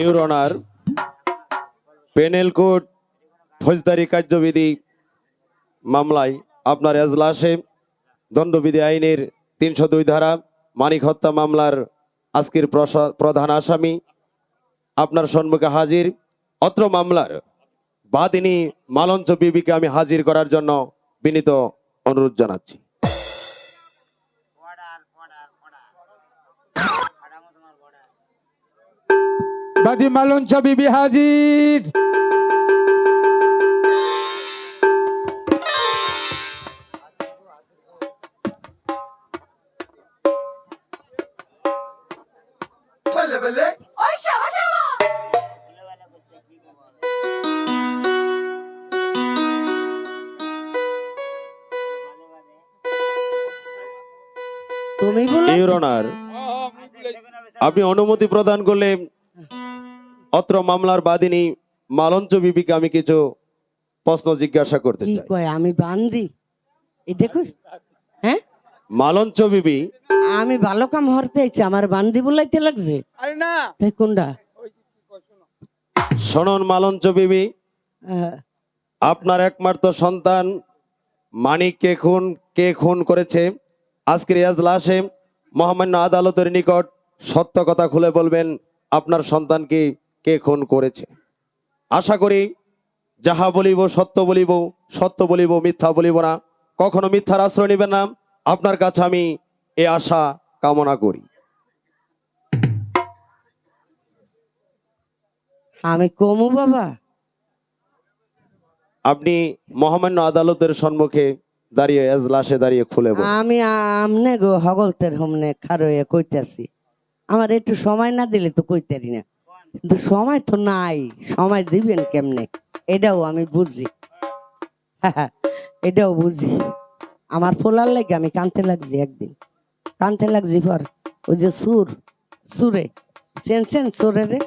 Your honour panel code ফৌজদারি কার্যবিধি মামলায় আপনার এজলাসে দণ্ডবিধি আইনের তিনশো দুই ধারা, মানিক হত্যা মামলার আজকের প্রধান আসামি, আপনার সম্মুখে হাজির। অত্র মামলার বাদিনী মালঞ্চ বিবিকে আমি হাজির করার জন্য বিনীত অনুরোধ জানাচ্ছি। বাদি মালঞ্চ বিবি হাজির। ওই শাবা শাবা। তুমি আপনি অনুমতি প্রদান করলে অত্র মামলার বাদিনী মালঞ্চ বিবিকে আমি কিছু প্রশ্ন জিজ্ঞাসা করতে কি চাই। কয় আমি বান্দি? এই দেখো হ্যাঁ? মালঞ্চ বিবি। আমি ভালো কাম হরতে আইছি আমার বান্দি বলাইতে লাগছে। আরে না। তাই কোনটা শোনন মালঞ্চ বিবি আহ, আপনার একমাত্র সন্তান মানিক কে খুন কে খুন করেছে? আজকের এজলাসে মহামান্য আদালতের নিকট সত্য কথা খুলে বলবেন আপনার সন্তান কে খুন করেছে? আশা করি যাহা বলিব সত্য বলিব সত্য বলিব মিথ্যা বলিব না। কখনো মিথ্যার আশ্রয় নেবেন না। আপনার কাছে আমি এ আশা কামনা করি। আমি কমু বাবা। আপনি মহামান্য আদালতের সম্মুখে দাঁড়িয়ে এজলাসে দাঁড়িয়ে খুলে আমি আমনে গো হগলতের হমনে খারয়ে কইতাছি। আমার একটু সময় না দিলে তো কইতারি না। কিন্তু সময় তো নাই। সময় দিবেন কেমনে? এটাও আমি বুঝি। এটাও বুঝি। আমার ফোলার লাগে আমি কানতে লাগছি একদিন। কানতে লাগছি পর ওই যে সুর সুরে। সেন সেন সুরে রে।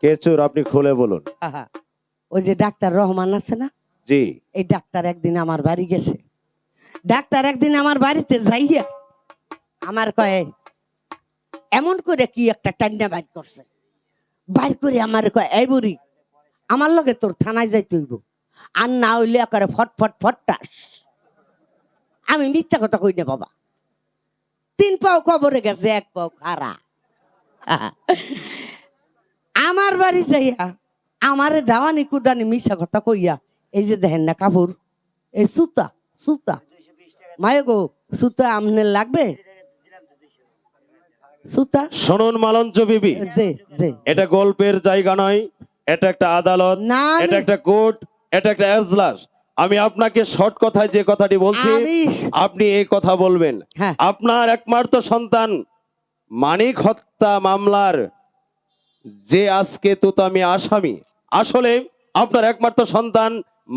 কেচুর আপনি খুলে বলুন। ওই যে ডাক্তার রহমান আছে না? জি। এই ডাক্তার একদিন আমার বাড়ি গেছে। ডাক্তার একদিন আমার বাড়িতে যাইয়া আমার কয়ে এমন করে কি একটা টান্না বাইর করছে? বাইর করে আমার এই বুড়ি, আমার লগে তোর থানায় যাইতে হইব। আর না হইলে করে ফট ফট ফটটাস আমি মিথ্যা কথা কই না, বাবা। তিন পাও কবরে গেছে, এক পাও খারা আমার বাড়ি যাইয়া, আমারে দাওয়ানি কুদানি মিশা কথা কইয়া, এই যে দেখেন না কাপড়, এই সুতা সুতা। মায় গো, সুতা আমনে লাগবে? সুতা? শুনুন মালঞ্চ বিবি। এটা গল্পের জায়গা নয় এটা একটা আদালত না এটা একটা কোর্ট এটা একটা এজলাস। আমি আপনাকে শর্ট কথায় যে কথাটি বলছি আপনি এই কথা বলবেন। হ্যাঁ। আপনার একমাত্র সন্তান মানিক হত্যা মামলার যে আজকে তুতামি আসামি। আসলে আপনার একমাত্র সন্তান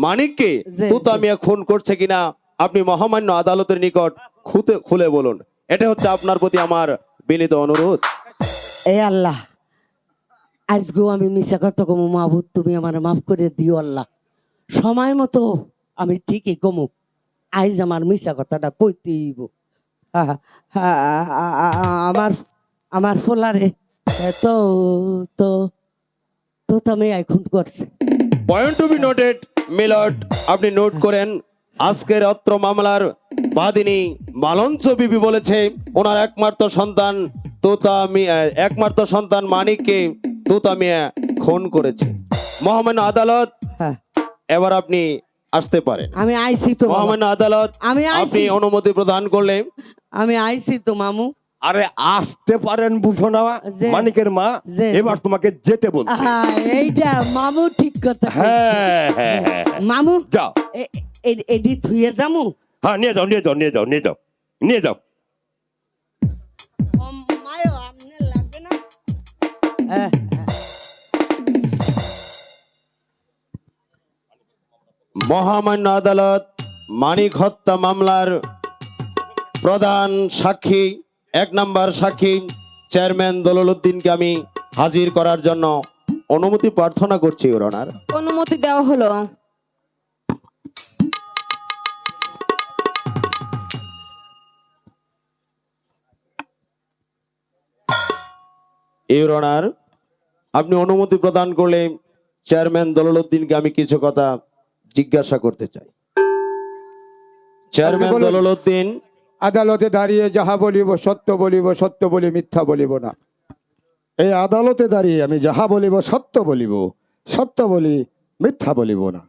মানিককে তুতামিয়া খুন করছে কিনা আপনি মহামান্য আদালতের নিকট খুতে খুলে বলুন। এটা হচ্ছে আপনার প্রতি আমার বিনীত অনুরোধ। এ আল্লাহ আজকেও আমি মিশা কথা কমু মাহবুদ তুমি আমার মাফ করে দিও আল্লাহ। সময় মতো আমি ঠিকই কমু আইজ আমার মিশা কথাটা কইতেইব আমার আমার ফোলারে তো তো তো তুমি এখন করছে। Point to be noted milord আপনি নোট করেন। আজকের অত্র মামলার বাদিনী মালঞ্চ বিবি বলেছে ওনার একমাত্র সন্তান তোতা মিয়া একমাত্র সন্তান মানিককে তোতা মিয়া খুন করেছে। মহামান্য আদালত হ্যাঁ। এবার আপনি আসতে পারেন। আমি আইছি তো। মহামান্য আদালত আমি। আপনি অনুমতি প্রদান করলে। আমি আইছি তো মামু। আরে আসতে পারেন বুফনা যে- মানিকের মা এবার তোমাকে যেতে বলছি। আহা, এইটা মামু ঠিক কথা হ্যাঁ হ্যাঁ হ্যাঁ। মামু যাও। এডি থুয়ে যামু? হ্যাঁ নিয়ে যাও নিয়ে যাও নিয়ে যাও নিয়ে যাও নিয়ে যাও। হ্যাঁ, হ্যাঁ। মহামান্য আদালত মানিক হত্যা মামলার প্রধান সাক্ষী এক নম্বর সাক্ষী চেয়ারম্যান দলল উদ্দিনকে আমি হাজির করার জন্য অনুমতি প্রার্থনা করছি ওর অনুমতি দেওয়া হলো। ইউর অনার আপনি অনুমতি প্রদান করলে চেয়ারম্যান দললউদ্দিনকে আমি কিছু কথা জিজ্ঞাসা করতে চাই চেয়ারম্যান। দললউদ্দিন আদালতে দাঁড়িয়ে যাহা বলিব সত্য বলিব সত্য বলি মিথ্যা বলিব না এই আদালতে দাঁড়িয়ে আমি যাহা বলিব সত্য বলিব সত্য বলি মিথ্যা বলিব না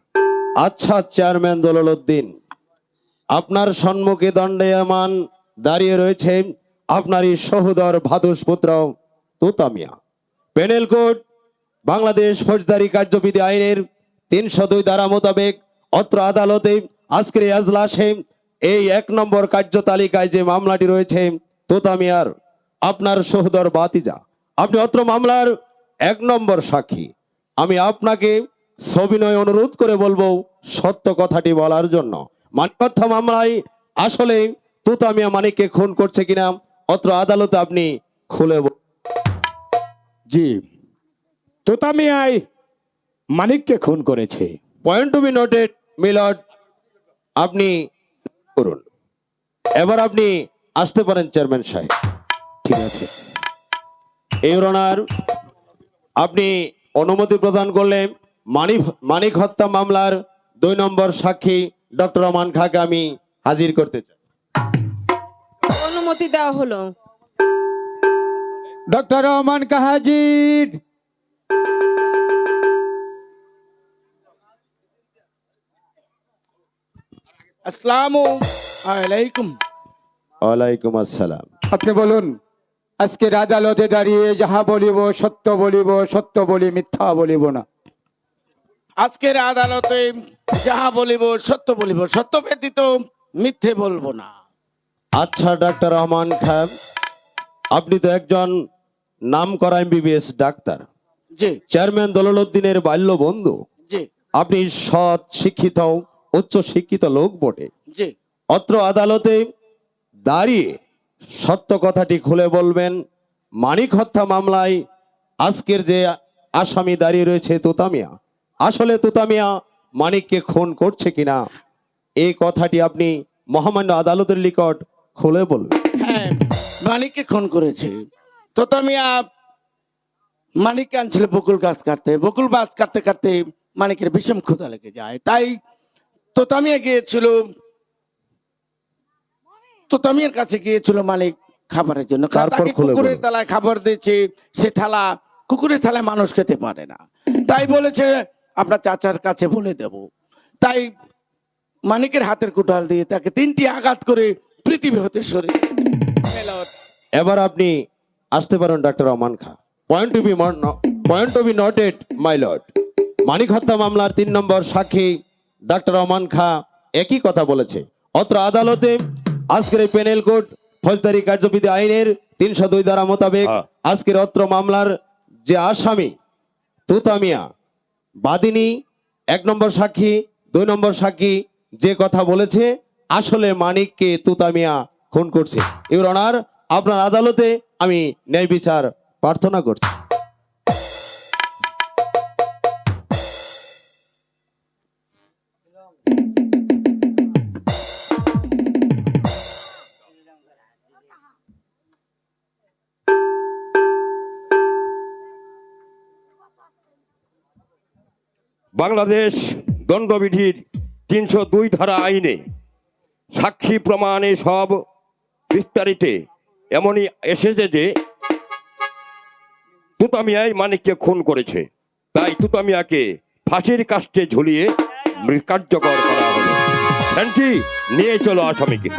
আচ্ছা চেয়ারম্যান দললউদ্দিন আপনার সম্মুখে দণ্ডায়মান দাঁড়িয়ে রয়েছে আপনারই সহোদর ভাদুষপুত্র তোতামিয়া। পেনেল কোড, বাংলাদেশ ফৌজদারি কার্যবিধি আইনের তিনশো দুই ধারা মোতাবেক অত্র আদালতে আজকের আজলাসে এই এক নম্বর কার্য তালিকায় যে মামলাটি রয়েছে, তোতামিয়ার, আপনার সহোদর বাতিজা। আপনি অত্র মামলার এক নম্বর সাক্ষী। আমি আপনাকে সবিনয় অনুরোধ করে বলব, সত্য কথাটি বলার জন্য। মানিকথা মামলায় আসলে তুতামিয়া মানিককে খুন করছে কিনা, অত্র আদালতে আপনি খুলে জি। তোতামিয়াই মানিককে খুন করেছে। Point to be noted milord আপনি করুন। এবার আপনি আসতে পারেন চেয়ারম্যান সাহেব। ঠিক আছে। এই ওনার আপনি অনুমতি প্রদান করলেন মানিক মানিক হত্যা মামলার দুই নম্বর সাক্ষী ডক্টর রহমান খাকে আমি হাজির করতে চাই। অনুমতি দেওয়া হলো। ডক্টর রহমান কাহাজির। আসসালামু আলাইকুম। ওয়ালাইকুম আসসালাম। আপনি বলুন আজকের আদালতে দাঁড়িয়ে যাহা বলিব সত্য বলিব সত্য বলি মিথ্যা বলিব না। আজকের আদালতে যাহা বলিব সত্য বলিব সত্য ব্যতীত মিথ্যে বলব না। আচ্ছা ডাক্তার রহমান খান আপনি তো একজন নাম করা এমবিবিএস ডাক্তার। জি। চেয়ারম্যান দললউদ্দিনের বাল্য বন্ধু জি। আপনি সৎ শিক্ষিত উচ্চ শিক্ষিত লোক বটে। জি। অত্র আদালতে দাঁড়িয়ে সত্য কথাটি খুলে বলবেন মানিক হত্যা মামলায় আজকের যে আসামি দাঁড়িয়ে রয়েছে তুতামিয়া। আসলে তোতামিয়া মানিককে খুন করছে কিনা এই কথাটি আপনি মহামান্য আদালতের নিকট খুলে বলবেন। হ্যাঁ মানিককে খুন করেছে। তো তো মানিককে আনছিল বকুল গাছ কাটতে। বকুল গাছ কাটতে কাটতে মানিকের বিষম ক্ষুধা লেগে যায়। তাই তোতামিয়া গিয়েছিল তোতামিয়ার কাছে গিয়েছিল মানিক খাবারের জন্য। কুকুরের। থালায় খাবার দিয়েছে সে থালা কুকুরের থালায় মানুষ খেতে পারে না। তাই বলেছে আপনার চাচার কাছে বলে দেব। তাই মানিকের হাতের কুটাল দিয়ে তাকে তিনটি আঘাত করে পৃথিবী হতে সরে এবার আপনি আসতে পারেন doctor Rahman Khan. Point to be point to be noted my lord Manik হত্যা মামলার তিন নম্বর সাক্ষী ডাক্তার রহমান খা একই কথা বলেছে। অত্র আদালতে আজকের এই পেনেল কোড ফৌজদারি কার্যবিধি আইনের তিনশো দুই ধারা মোতাবেক হ্যাঁ। আজকের অত্র মামলার যে আসামি তুতামিয়া বাদিনী এক নম্বর সাক্ষী দুই নম্বর সাক্ষী যে কথা বলেছে আসলে মানিককে তুতামিয়া খুন করছে। ইউর অনার আপনার আদালতে আমি ন্যায় বিচার প্রার্থনা করছি। বাংলাদেশ দণ্ডবিধির তিনশো দুই ধারা আইনে সাক্ষী প্রমাণে সব বিস্তারিতে এমনই এসেছে যে তুতামিয়াই মানিককে খুন করেছে। তাই তুতামিয়াকে ফাঁসির কাস্টে ঝুলিয়ে কার্যকর করা হলো। নিয়ে চলো আসামিকে।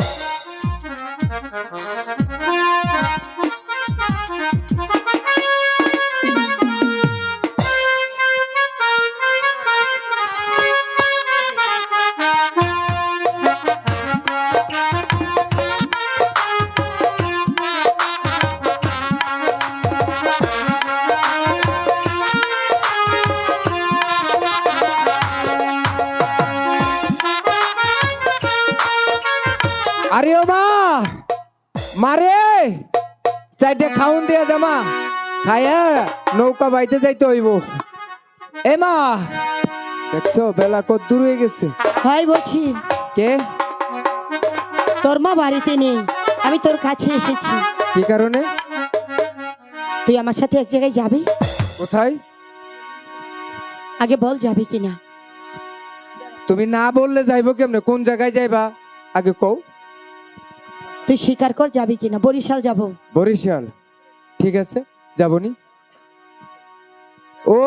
আরে মা। মারে। চাইতে খাউন দিয়ে জামা। খায়া নৌকা বাইতে যাইতে হইব। এ মা দেখছ বেলা কত দূর হয়ে গেছে। হয় বলছি। কে? তোর মা বাড়িতে নেই। আমি তোর কাছে এসেছি। কি কারণে? তুই আমার সাথে এক জায়গায় যাবি? কোথায়? আগে বল যাবি কিনা। তুমি না বললে যাইবো কেমনে? কোন জায়গায় যাইবা? আগে কও। তুই স্বীকার কর যাবি কিনা? বরিশাল যাব। বরিশাল? ঠিক আছে যাবনি ও!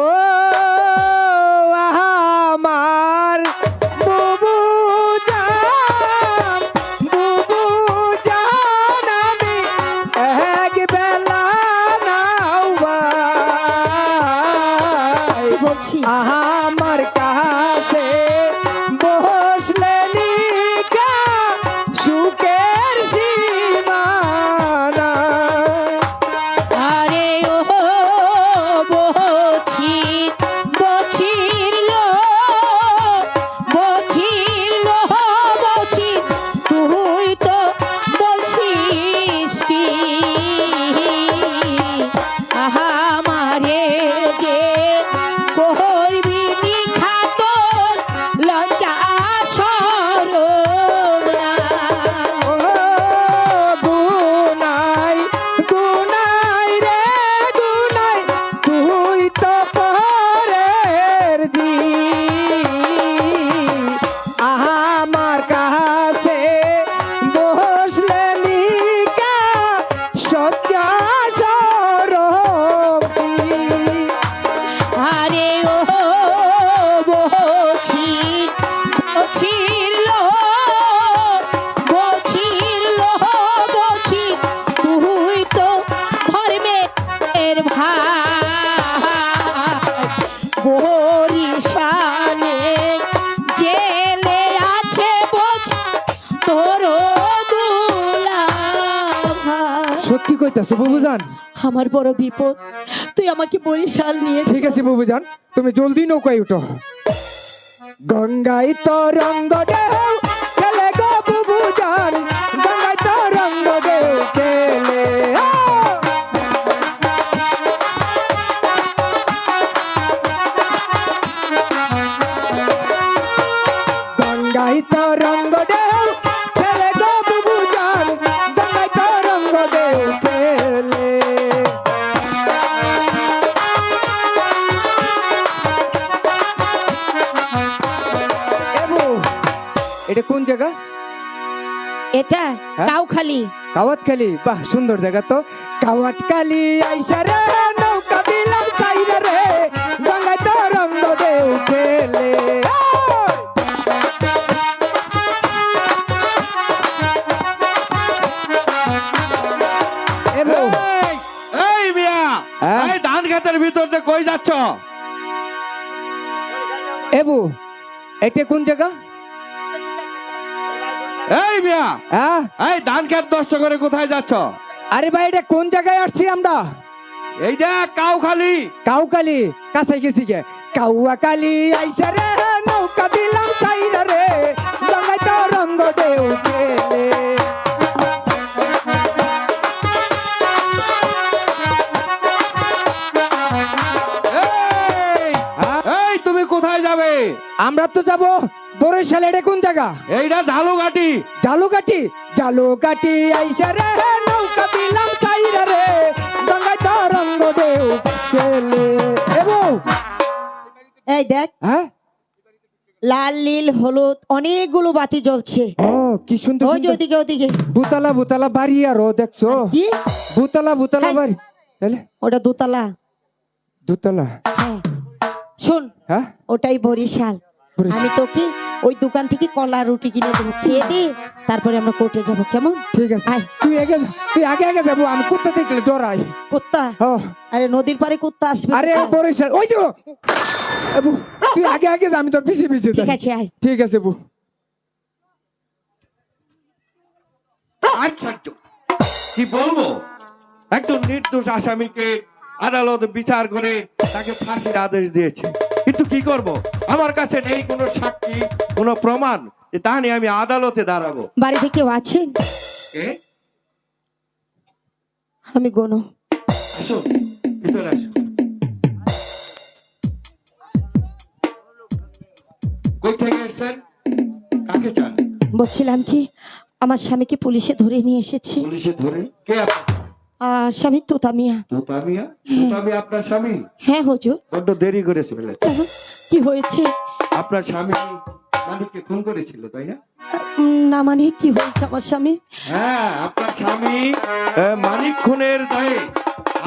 সত্যি কইতাছো বুবুজান আমার বড় বিপদ। আমাকে বরিশাল নিয়ে ঠিক আছে, বুবুজান। তুমি জলদি নৌকায় উঠো। গঙ্গাই তো দেও, খেলে গো বুবুজান। গঙ্গাই তো রঙ্গ দেও, খেলে গো বুবুজান। গঙ্গাই তো রঙ্গ দেও এটা কোন জায়গা। এটা হ্যাঁ? কাউখালি। কাওয়াত খালি বাহ সুন্দর জায়গা তো। কাওয়াত খালি আইসা রে নৌকা দিলাম চাইরে রে গঙ্গায় তো রঙ্গ দেউ খেলে এবু হ্যাঁ? এই ধান খেতের ভিতর কই যাচ্ছ? এবু এটা কোন জায়গা? এই মিয়া। হ্যাঁ? এই ধান খেত নষ্ট করে কোথায় যাচ্ছ? আরে ভাই এটা কোন জায়গায় আসছি আমরা? এইটা কাউ খালি কাউকালি কাছাই গেছি গে। কাউয়া কালি আইসা রে নৌকা দিলাম চাইরা রে। গঙ্গায় তো রঙ্গ দেউ খেলে এই হ্যাঁ? তুমি কোথায় যাবে? আমরা তো যাব এটা কোন জায়গা? এইটা ঝালুঘাটি জালুকাটি জালুকাটি আইসা রে নৌকা দিলাম চাইরা রে গঙ্গায় তো রঙ্গ দেউ খেলে এবো এই দেখ হ্যাঁ? লাল নীল হলুদ অনেকগুলো বাতি জ্বলছে। ও কি সুন্দর ওই যে ওদিকে ওদিকে। ভূতালা ভূতালা বাড়ি আর ও দেখছ কি? ভূতালা ভূতালা হ্যাঁ। বাড়ি। তাহলে? ওটা দুতলা। দুতলা। হ্যাঁ। শোন হ্যাঁ? ওটাই বরিশাল। আমি তোকে ওই দোকান থেকে কলা রুটি কিনে দেবো। খেয়ে দে তারপরে আমরা কোর্টে যাব কেমন? ঠিক আছে। আয়। তুই আগে তুই আগে আগে যাব আমি কোথা দেখলে ডরাই কুত্তা? ও। আরে নদীর পারে কুত্তা আসবে। আরে? বরিশাল ওই যে। এবু, তুই আগে আগে যা আমি তোর পিছিয়ে পিছিয়ে ঠিক আছে আয়। ঠিক আছে বু আশ্চর্য কি বলব? একজন নির্দোষ আসামিকে আদালত বিচার করে তাকে ফাঁসির আদেশ দিয়েছে। কিন্তু কি করব? আমার কাছে নেই কোনো সাক্ষী কোনো প্রমাণ। যে তা নিয়ে আমি আদালতে দাঁড়াবো। বাড়িতে কেউ আছেন আমি গনো আসো ভিতরে আসো। কই থেকে এসেছেন? কাকে চান? বলছিলাম কি আমার স্বামীকে পুলিশে ধরে নিয়ে এসেছি। পুলিশে ধরে? কে আপনি স্বামী তোতা মিয়া। তোতা মিয়া? তোতা মিয়া আপনার স্বামী? হ্যাঁ হুজুর। বড্ড দেরি করে ফেলেছে। কি হয়েছে? আপনার স্বামী মানিককে খুন করেছিল তাই না? না মানে কি হয়েছে আমার স্বামী? হ্যাঁ আপনার স্বামী মানিক খুনের দায়ে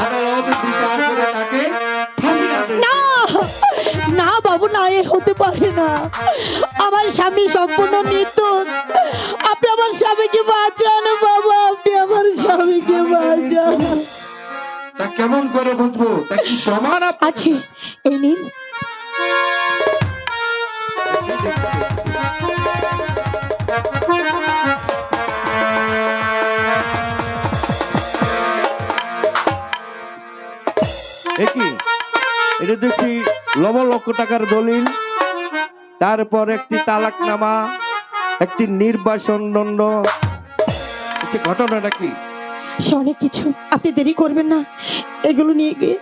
আদালত বিচার করে তাকে না না বাবু না এ হতে পারে না। আমার স্বামী সম্পূর্ণ নির্দোষ। আপনি আমার স্বামীকে বাঁচান বাবা আপনি আমার স্বামীকে বাঁচান। তা কেমন করে বুঝব? তা কি প্রমাণ আছে এই নিন। এটা দেখছি লব লক্ষ টাকার দলিল তারপর একটি তালাকনামা একটি নির্বাসন দণ্ড। ঘটনাটা কি সে অনেক কিছু আপনি দেরি করবেন না। এগুলো নিয়ে গিয়ে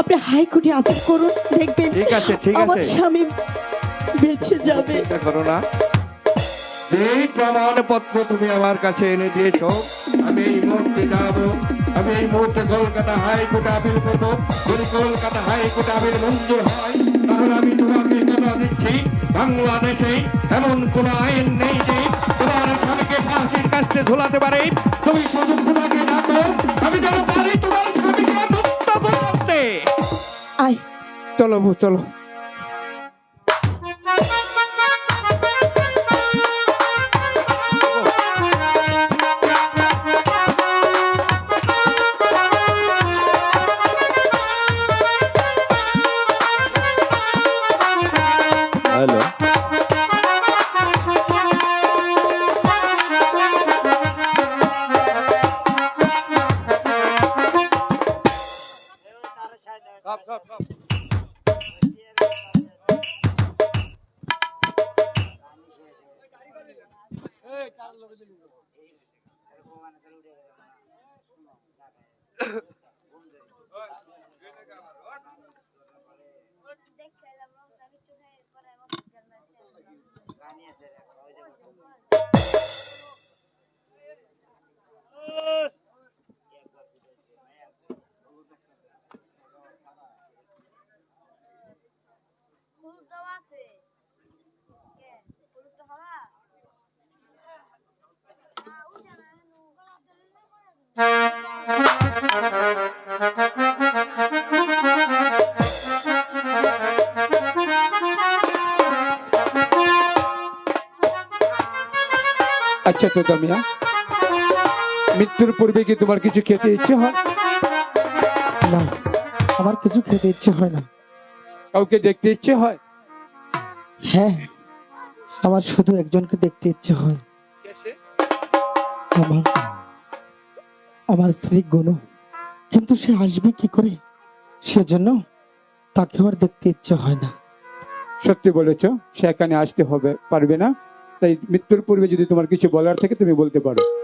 আপনি হাইকোর্টে আপিল করুন দেখবেন ঠিক আছে ঠিক আছে। আমার স্বামী বেঁচে যাবে। চিন্তা করো না যেই প্রমাণপত্র তুমি আমার কাছে এনে দিয়েছ। আমি এই মুহূর্তে যাব। আমি এই মুহূর্তে কলকাতা হাইকোর্টে আপিল করব। যদি কলকাতা হাইকোর্টে আপিল মঞ্জুর হয় তাহলে আমি তোমাকে দিচ্ছি। বাংলাদেশে এমন কোন আইন নেই যে তোমার স্বামীকে ফাঁসির কাছে ঝোলাতে পারে। তুমি সুযোগ খোদাকে ডাকো। আমি যেন পারি তোমার স্বামীকে মুক্ত করতে। আয়। চলো চলো। Yeah. আচ্ছা তোতা মিয়া মৃত্যুর পূর্বে কি তোমার কিছু খেতে ইচ্ছে হয়? না আমার কিছু খেতে ইচ্ছে হয় না। কাউকে দেখতে ইচ্ছে হয়? হ্যাঁ আমার শুধু একজনকে দেখতে ইচ্ছে হয়। আমার আমার স্ত্রী গনু। কিন্তু সে আসবে কি করে? সেজন্য তাকে আর দেখতে ইচ্ছে হয় না। সত্যি বলেছ সে এখানে আসতে হবে পারবে না? তাই মৃত্যুর পূর্বে যদি তোমার কিছু বলার থাকে তুমি বলতে পারো।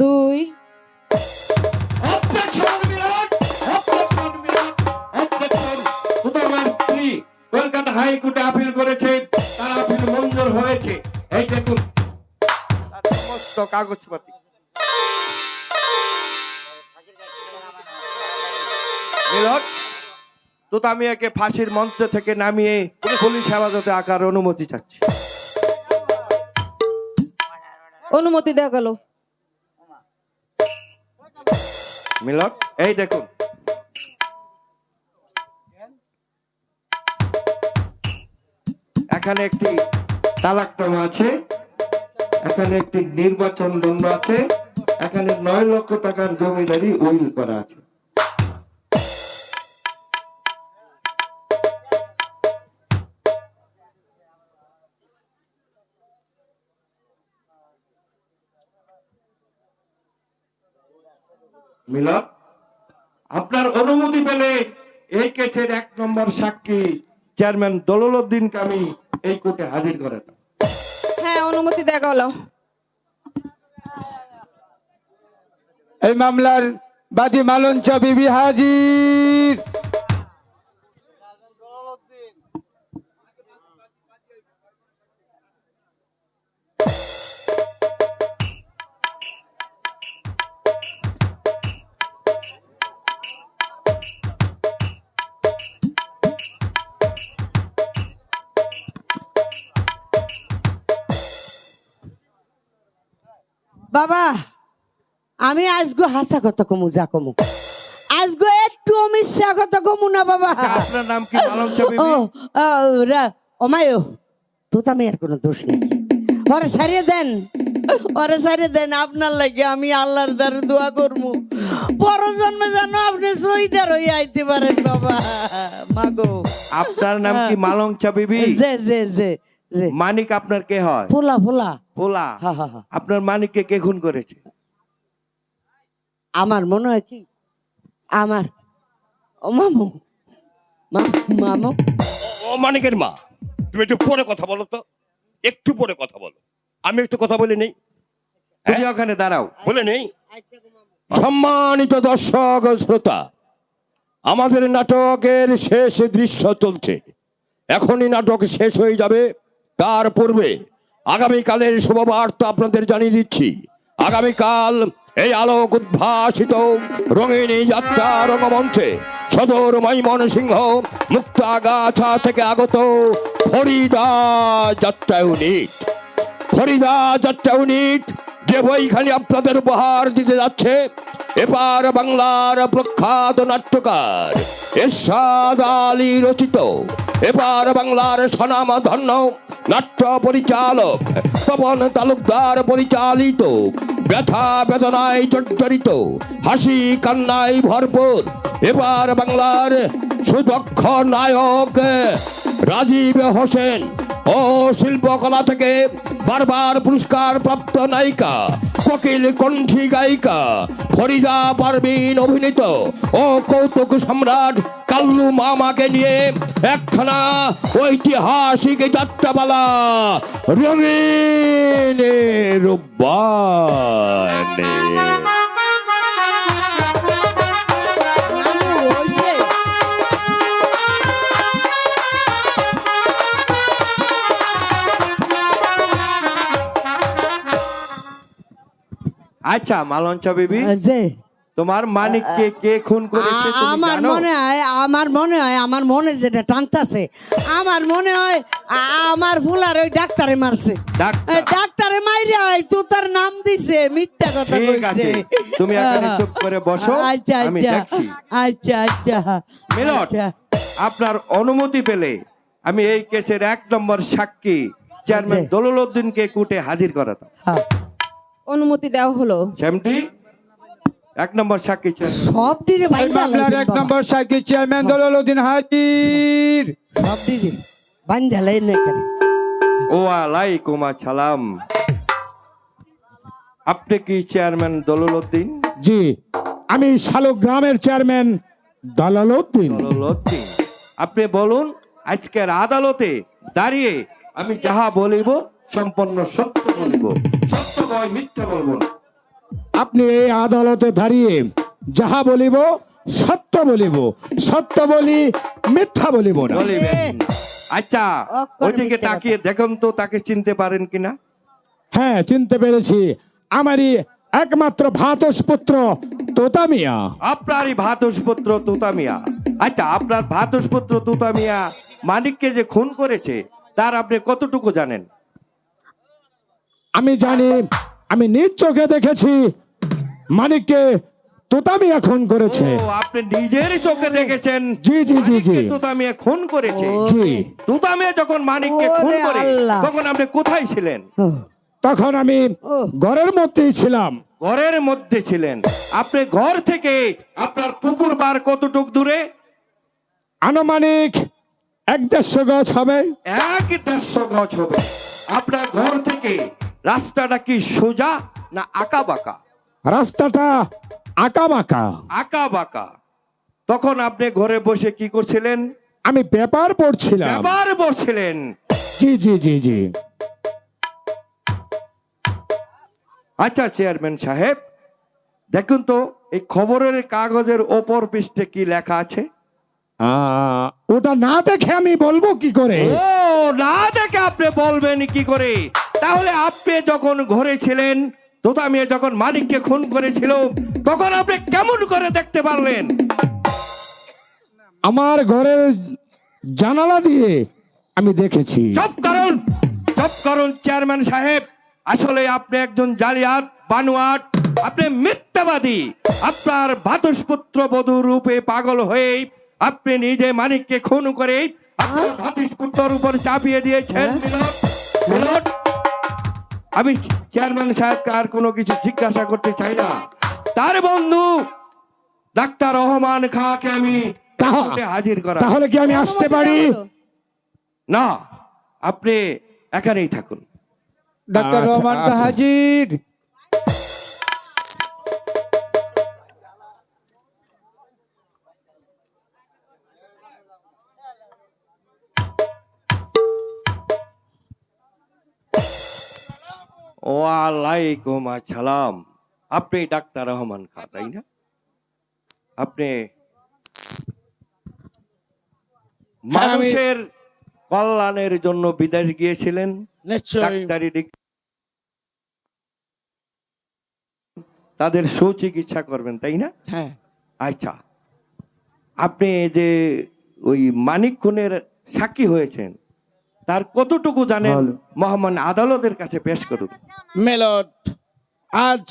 দুই। কলকাতা হাইকোর্টে আপিল করেছে তার আপিল মঞ্জুর হয়েছে। এই দেখুন। সমস্ত কাগজপাতি। মিলন তো আমি একে ফাঁসির মঞ্চ থেকে নামিয়ে পুলিশ হেফাজতে আকার অনুমতি চাচ্ছি অনুমতি দেওয়া গেল। মিলন এই দেখুন। এখানে একটি তালাকনামা আছে, এখানে একটি নির্বাচন দণ্ড আছে, এখানে নয় লক্ষ টাকার জমিদারি উইল করা আছে। মিলন আপনার অনুমতি পেলে এই কেসের এক নম্বর সাক্ষী চেয়ারম্যান দলল উদ্দিনকে আমি এই কোর্টে হাজির করেন হ্যাঁ অনুমতি দেখা গেল। এই মামলার বাদী মালঞ্চ বিবি হাজির। বাবা আমি আজগো হাসা কথা কমু যা কমু। আজগো একটু মিথ্যা কথা কমু না বাবা। আচ্ছা, আপনার নাম কি বিবি? তো আমি আর কোনো দোষ নেই। ওরে সারিয়ে দেন ওরে সারিয়ে দেন আপনার লাগে আমি আল্লাহর দ্বারে দোয়া করব পর জন্মে যেন আপনি সহিদার হয়ে আইতে পারেন বাবা। মাগো। আপনার নাম কি মালংচা বিবি? যে জে জে যে। মানিক আপনার কে হয়? পোলা পোলা পোলা হা হা হা। আপনার মানিককে কে খুন করেছে? আমার মনে হয় কি? আমার। ও মামু। মামু। ও মানিকের মা তুমি একটু পরে কথা বলো তো। একটু পরে কথা বলো। আমি একটু কথা বলে নেই। তুমি ওখানে দাঁড়াও। বলে নেই। সম্মানিত দর্শক শ্রোতা আমাদের নাটকের শেষ দৃশ্য চলছে। এখনই নাটক শেষ হয়ে যাবে। তার পূর্বে আগামীকালের শুভবার্তা আপনাদের জানিয়ে দিচ্ছি। আগামীকাল এই আলোক উদ্ভাসিত রঙিনী যাত্রা রঙ্গমঞ্চে সদর মৈমন সিংহ মুক্তাগাছা থেকে আগত ফরিদা যাত্রা ইউনিট। ফরিদা যাত্রা ইউনিট যে বইখানি আপনাদের উপহার দিতে যাচ্ছে। এপার বাংলার প্রখ্যাত নাট্যকার এরশাদ আলী রচিত। এপার বাংলার স্বনাম ধন্য নাট্য পরিচালক, তপন তালুকদার পরিচালিত, ব্যথা বেদনায় জর্জরিত হাসি কান্নায় ভরপুর। এবার বাংলার সুদক্ষ নায়ক রাজীব হোসেন ও শিল্পকলা থেকে বারবার পুরস্কার প্রাপ্ত নায়িকা, কোকিল কণ্ঠী গায়িকা, ফরিদা পারবিন অভিনীত ও কৌতুক সম্রাট কাল্লু মামাকে নিয়ে একখানা ঐতিহাসিক যাত্রাপালা রঙিন রূপবানে আচ্ছা মালঞ্চা বিবি যে তোমার মানিককে কে খুন করেছে আমার মনে হয় আমার মনে হয় আমার মনে যেটা টানতাছে আমার মনে হয় আমার ফুলার ওই ডাক্তারে মারছে ডাক্তার। মাইরে হয় তো তার নাম দিছে মিথ্যা কথা ঠিক আছে কইছে তুমি এখানে চুপ করে বসো আচ্ছা আমি আচ্ছা দেখছি আচ্ছা আচ্ছা মিলন আচ্ছা। আপনার অনুমতি পেলে আমি এই কেসের এক নম্বর সাক্ষী চেয়ারম্যান আচ্ছা। দলুল উদ্দিনকে কুটে হাজির করাতাম হ্যাঁ। অনুমতি দেওয়া হলো। শ্যামটি এক নম্বর সাক্ষী চেয়ারম্যান সব মামলার এক নম্বর সাক্ষী চেয়ারম্যান দলালুদ্দিন হাজির। সব দিনে বাইন্দা লাইন করে। ও আলাইকুম আসসালাম। আপনি কি চেয়ারম্যান দলুল উদ্দিন জি আমি শালুক গ্রামের চেয়ারম্যান দালাল উদ্দিন দলুল উদ্দিন আপনি বলুন আজকের আদালতে দাঁড়িয়ে আমি যাহা বলিব সম্পূর্ণ সত্য বলিব। সত্য নয় মিথ্যা বলব না। আপনি এই আদালতে দাঁড়িয়ে যাহা বলিব সত্য বলিব। সত্য বলি মিথ্যা বলিব না। আচ্ছা ওইদিকে তাকিয়ে দেখুন তো তাকে চিনতে পারেন কিনা? হ্যাঁ চিনতে পেরেছি। আমারই একমাত্র ভাতস পুত্র তোতামিয়া। আপনারই ভাতস পুত্র তুতামিয়া। আচ্ছা আপনার ভাতসপুত্র তুতামিয়া মানিককে যে খুন করেছে তার আপনি কতটুকু জানেন? আমি জানি আমি নিজ চোখে দেখেছি। মানিককে তোতামিয়া খুন করেছে। আপনি নিজের চোখে দেখেছেন। জি, জি, জি, জি। তুতামিয়া খুন করেছে। জি। তুতামিয়া যখন মানিককে খুন করে তখন আপনি কোথায় ছিলেন? তখন আমি ঘরের মধ্যেই ছিলাম। ঘরের মধ্যে ছিলেন। আপনি ঘর থেকে আপনার পুকুর বার কতটুক দূরে? আনুমানিক এক দেড়শো গাছ হবে। এক দেড়শো গজ হবে। আপনার ঘর থেকে রাস্তাটা কি সোজা না আঁকা বাঁকা? রাস্তাটা আঁকা বাঁকা। আঁকা বাঁকা। তখন আপনি ঘরে বসে কি করছিলেন? আমি পেপার পড়ছিলাম। ব্যাপার বসছিলেন জি জি জি জি। আচ্ছা চেয়ারম্যান সাহেব দেখুন তো এই খবরের কাগজের ওপর পৃষ্ঠে কি লেখা আছে? ওটা না দেখে আমি বলব কি করে? ও না দেখে আপনি বলবেন কি করে? তাহলে আপনি যখন ঘরে ছিলেন তোতা মেয়ে যখন মালিককে খুন করেছিল তখন আপনি কেমন করে দেখতে পারলেন? আমার ঘরের জানালা দিয়ে আমি দেখেছি। সব কারণ সব কারণ চেয়ারম্যান সাহেব। আসলে আপনি একজন জালিয়াত বানুয়াট আপনি মিথ্যাবাদী। আপনার ভাতসপুত্র বধূ রূপে পাগল হয়ে আপনি নিজে মানিককে খুন করে আপনার ভাতসপুত্রের উপর চাপিয়ে দিয়েছেন মিলন, মিলন। আমি চেয়ারম্যান সাহেবকে আর কোনো কিছু জিজ্ঞাসা করতে চাই না। তার বন্ধু ডাক্তার রহমান খাকে আমি হাজির করা। তাহলে কি আমি আসতে পারি? না আপনি এখানেই থাকুন। ডাক্তার আচ্ছা, রহমান আচ্ছা। হাজির। ওয়ালাইকুম আসসালাম। আপনি ডাক্তার রহমান খা তাই না? আপনি মানুষের কল্যাণের জন্য বিদেশ গিয়েছিলেন ডাক্তারি তাদের সুচিকিৎসা করবেন তাই না? হ্যাঁ। আচ্ছা আপনি যে ওই মানিক খুনের সাক্ষী হয়েছেন তার কতটুকু জানেন? মহামান আদালতের কাছে পেশ করুন। মেলট আজ